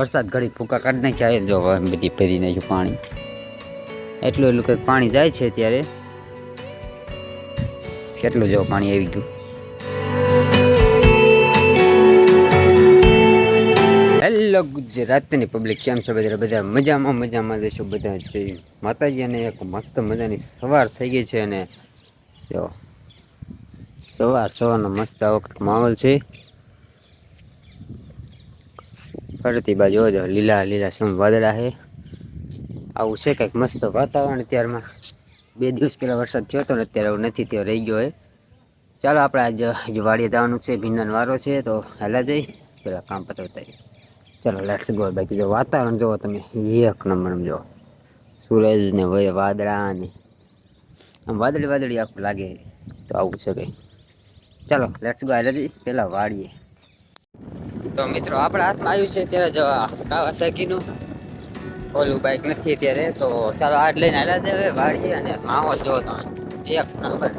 વરસાદ ઘડી ફૂંકા કાઢી નાખ્યા જો એમ બધી ભરી નાખ્યું પાણી. એટલું એટલું કંઈક પાણી જાય છે ત્યારે કેટલું જો પાણી આવી ગયું. હેલો ગુજરાતની પબ્લિક કેમ છો બધા? બધા મજામાં મજામાં દેશો બધા. જય માતાજી અને એક મસ્ત મજાની સવાર થઈ ગઈ છે અને જો સવાર સવારનો મસ્ત આવક માહોલ છે. ફરતી બાજુ જો, લીલા લીલા સમ વાદળા છે આવું છે કંઈક મસ્ત વાતાવરણ અત્યારમાં. બે દિવસ પહેલાં વરસાદ થયો હતો ને અત્યારે એવું નથી થયો રહી ગયો હોય ચાલો આપણે આજે વાડીએ જવાનું છે, ભીંડાનો વારો છે, તો હેલા જઈ પેલા કામ પતાવતા ચાલો લેટ્સ ગો બાકી જો વાતાવરણ જુઓ તમે, એક નંબર જો સૂરજ ને વય વાદળા ને. આમ વાદળી વાદળી આખું લાગે તો આવું છે કંઈ. ચાલો લેટ્સ ગો હેલા જઈ પહેલાં વાડીએ. તો મિત્રો, આપણા હાથમાં આવ્યું છે ત્યારે જો કાવાસાકીનું. ઓલું બાઇક નથી અત્યારે, તો ચાલો આજ લઈને આવ્યા છે હવે વાળીએ અને માવો જો તો એક નંબર.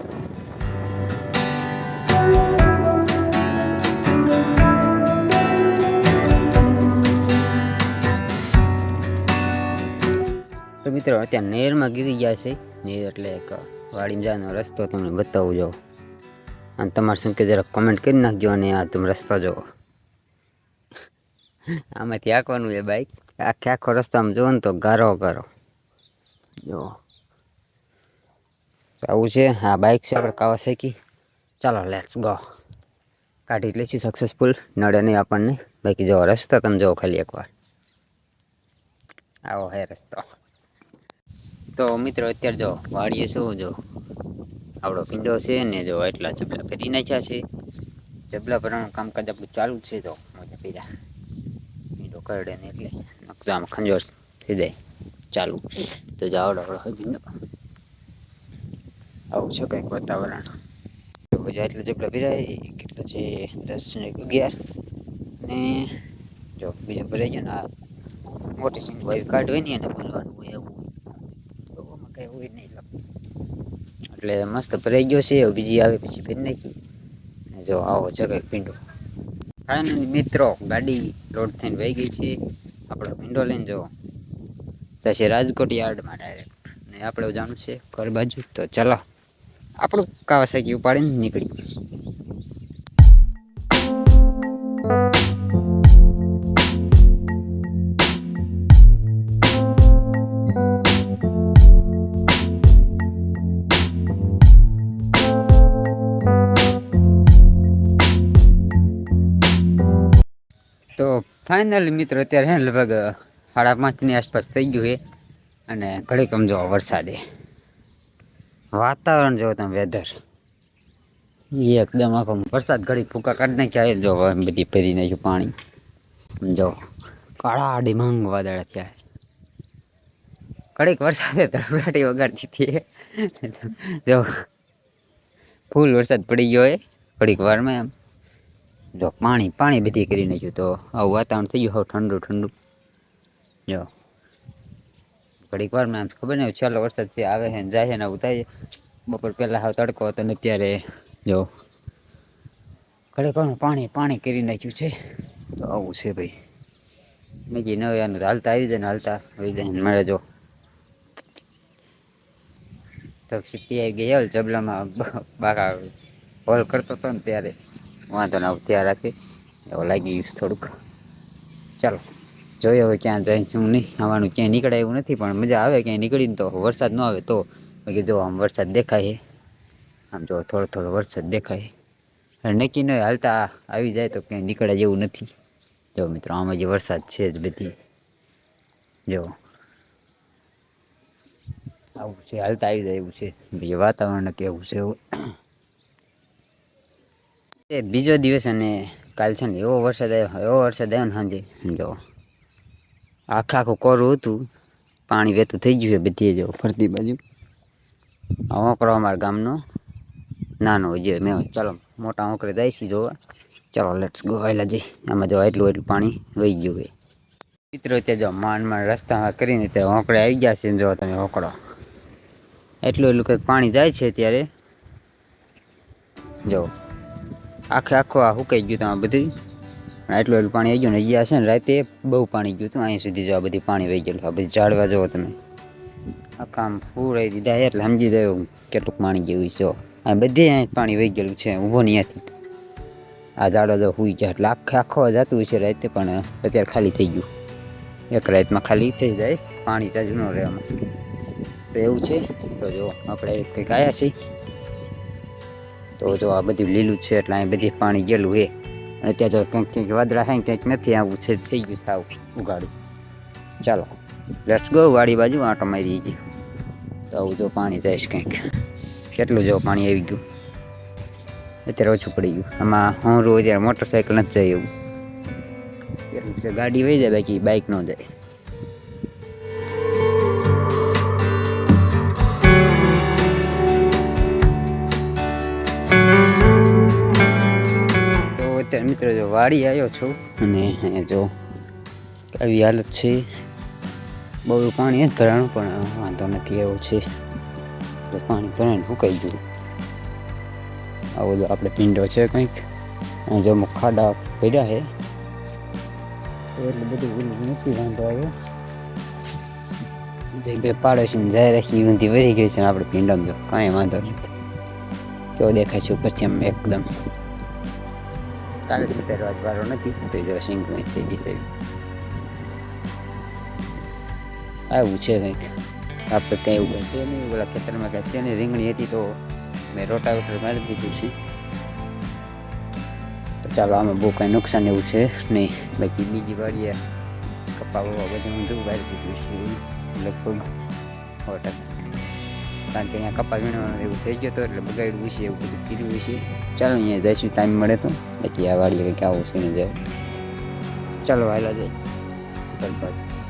તો મિત્રો, અત્યારે નેરમાં ગીરી ગયા છે. નેર એટલે એક વાડીમાં જવાનો રસ્તો તમને બતાવું જો. અને તમારે શું કે, જરાક કમેન્ટ કરી નાખજો અને આ તમે રસ્તો જુઓ આમાંથી આંકવાનું છે બાઈક આખે આખો રસ્તો આમ જુઓ ને તો ગારો ગારો. જો. આવું છે. હા બાઈક છે આપણે કાવાસાકી ચાલો લેટ્સ ગો કાઢી લઈશું સક્સેસફુલ નડે નહીં આપણને. બાકી જો રસ્તો તમે જુઓ ખાલી એકવાર. આવો હે રસ્તો. તો મિત્રો, અત્યારે જો વાડીએ શું જો આપણો પિંડો છે ને જો એટલા ચપલા કરી નાખ્યા છે. ચબલા ભરવાનું કામકાજ આપણું ચાલુ જ છે તો મજા પીડા. પિંડો કરડે ને એટલે આમ ખંજોર થઈ જાય. ચાલુ. તો જાઓ પિંડો. આવું છે કંઈક વાતાવરણ. ગુજરાત એટલે ચપલા ભરાય કેટલા છે દસ ને અગિયાર. ને જો બીજું ભરાઈ ગયો ને આ મોટી સિંગ વાયુ કાર્ડ હોય ને એને બોલવાનું હોય એવું. તો આમાં કંઈ હોય નહીં એટલે. મસ્ત ભરાઈ ગયો છે, બીજી આવે પછી ભરી નાખી. જો આવો છે કંઈક પીંડો ફાઇનલી મિત્રો, ગાડી લોડ થઈને વહી ગઈ છે. આપણો વિન્ડો લઈને જો જશે રાજકોટ યાર્ડમાં ડાયરેક્ટ ને આપણે જવાનું છે ઘર બાજુ. તો ચાલો, આપણું કાવાસાકી ઉપાડીને નીકળી ફાઇનલી મિત્રો, અત્યારે હે લગભગ સાડા પાંચની આસપાસ થઈ ગયું છે અને ઘડીક આમ જોવો વરસાદે. વાતાવરણ જો તમે વેધર એકદમ આખો વરસાદ ઘડી ફૂકા કાઢી નાખ્યા. જો હવે બધી ભરી નાખ્યું પાણી. જો કાળા ડિમાંગ વાદળ અત્યારે ઘડીક વરસાદે તરફલાટી વગાડતી હતી જો ફૂલ વરસાદ પડી ગયો એ ઘડીક વારમાં એમ. જો, પાણી પાણી બધી કરી નાખ્યું તો આવું વાતાવરણ થઈ ગયું. હવે ઠંડુ ઠંડુ. જો, ઘડીક વારમાં આમ ખબર નહીં, ચાલો વરસાદ છે આવે છે જાય છે ને આવું થાય બપોર પહેલાં હવે તડકો હતો ને અત્યારે, જો, ઘડીક વાર પાણી પાણી કરી નાખ્યું છે. તો આવું છે ભાઈ. મેં કીધું હવે આનું હાલતા આવી જાય ને હાલતા આવી જાય ને મળે જો. તો સીટી આવી ગઈ હાલ જબલામાં બાકા હોલ કરતો હતો ને ત્યારે. વાંધો ના ત્યાં રાખે એવું લાગી ગયું થોડુંક. ચાલો, જોઈએ હવે ક્યાં જાય શું નહીં આવવાનું, ક્યાંય નીકળે એવું નથી, પણ મજા આવે ક્યાંય નીકળીને તો વરસાદ ન આવે તો. બાકી જો આમ વરસાદ દેખાય છે. આમ જો થોડો થોડો વરસાદ દેખાય નક્કી ન હાલતા આવી જાય તો ક્યાંય નીકળે જેવું નથી. જો મિત્રો, આમાં જે વરસાદ છે જ બધી. જો. આવું છે, હાલતા આવી જાય એવું છે. વાતાવરણ કેવું છે એવું. એ બીજો દિવસ અને કાલ છે ને એવો વરસાદ આવ્યો, એવો વરસાદ આવ્યો ને સાંજે જો આખે આખું કોરું હતું, પાણી વહેતું થઈ ગયું છે બધી જો, ફરતી બાજુ. આ ઓંકડો અમારા ગામનો, નાનો જે મેં ચાલો, મોટા ઓકરે છે જોવા. ચાલો લેટ્સ ગો એટલે જઈ આમાં જો એટલું એટલું પાણી વહી ગયું હોય મિત્રો, ત્યાં જો માંડ માંડ રસ્તા કરીને ત્યાં ઓંકડે આવી ગયા છે જો તમે ઓંકડો એટલું એટલું કંઈક પાણી જાય છે ત્યારે જો આખે આખો આ સુકાઈ ગયું તમારે બધી. આટલું એટલું પાણી આવી ગયું ને અહીંયા છે ને રાતે બહુ પાણી ગયું હતું. અહીંયા સુધી જો આ બધી પાણી વહી ગયેલું. આ બધી ઝાડવા જુઓ તમે. આ કામ ફૂરાઈ દીધા એટલે સમજી ગયો કેટલું પાણી જેવું છે. આ બધે અહીંયા પાણી વહી ગયેલું છે. ઊભો નહીં ત્યાંથી આ ઝાડો જો હુઈ ગયા એટલે આખે આખો જતું છે રાતે, પણ અત્યારે ખાલી થઈ ગયું. એક રાતમાં ખાલી થઈ જાય. પાણી ચાજુ ન રહે તો એવું છે. તો જો, આપણે એ કંઈક આવ્યા છીએ. તો જો આ બધું લીલું છે એટલે અહીં બધી પાણી ગયેલું છે. અને ત્યાં જો કંઈક કંઈક વાદળા ને કંઈક નથી આવું છે, થઈ ગયું સાવ ઉગાડું. ચાલો લેટ્સ ગો વાડી બાજુ આંટો મારી જઈએ તો આવું જો પાણી જાય છે કંઈક. કેટલું જો પાણી આવી ગયું? અત્યારે ઓછું પડી ગયું. આમાં હું રોજ મોટરસાઇકલ નથી જાય એવું. ગાડી વહી જાય, બાકી બાઇક ન જાય. મિત્રો, જો વાડી આવ્યો છું અને જો આવી હાલત છે. બહુ પાણી જ ભરાણું, પણ વાંધો નથી, એવું છે. તો પાણી ભરાઈને ફૂંકાઈ ગયું આવો જો આપણે પિંડો છે કંઈક. અને જો ખાડા પડ્યા છે. એટલે બધું નથી વાંધો આવ્યો. જે બે પાડોશી જાય રાખી ઊંધી વરી ગઈ છે આપણે પિંડમ જો કાંઈ વાંધો નથી. કેવો દેખાય છે ઉપરથી આમ એકદમ. કાલે સુધારવા વારો નથી તો જો સિંગ થઈ ગઈ છે આવું છે કંઈક આપણે કંઈ એવું કંઈ છે નહીં ઓલા ખેતરમાં કાંઈ છે ને રીંગણી હતી તો મેં રોટાવેટર મારી દીધું છે તો ચાલો આમાં બહુ કાંઈ નુકસાન એવું છે નહીં બાકી બીજી વાડીએ કપા બપા બધું ઊંધું દીધું છે લગભગ સો ટકા કારણ કે અહીંયા કપા વીણવાનું એવું થઈ ગયો હતો એટલે બગાડ્યું છે, એવું બધું કર્યું છે. ચાલો અહીંયા જઈશું ટાઈમ મળે તો? બાકી આ વાડીએ કંઈક આવું છે ને જાય. ચાલો હાલા જાય બાય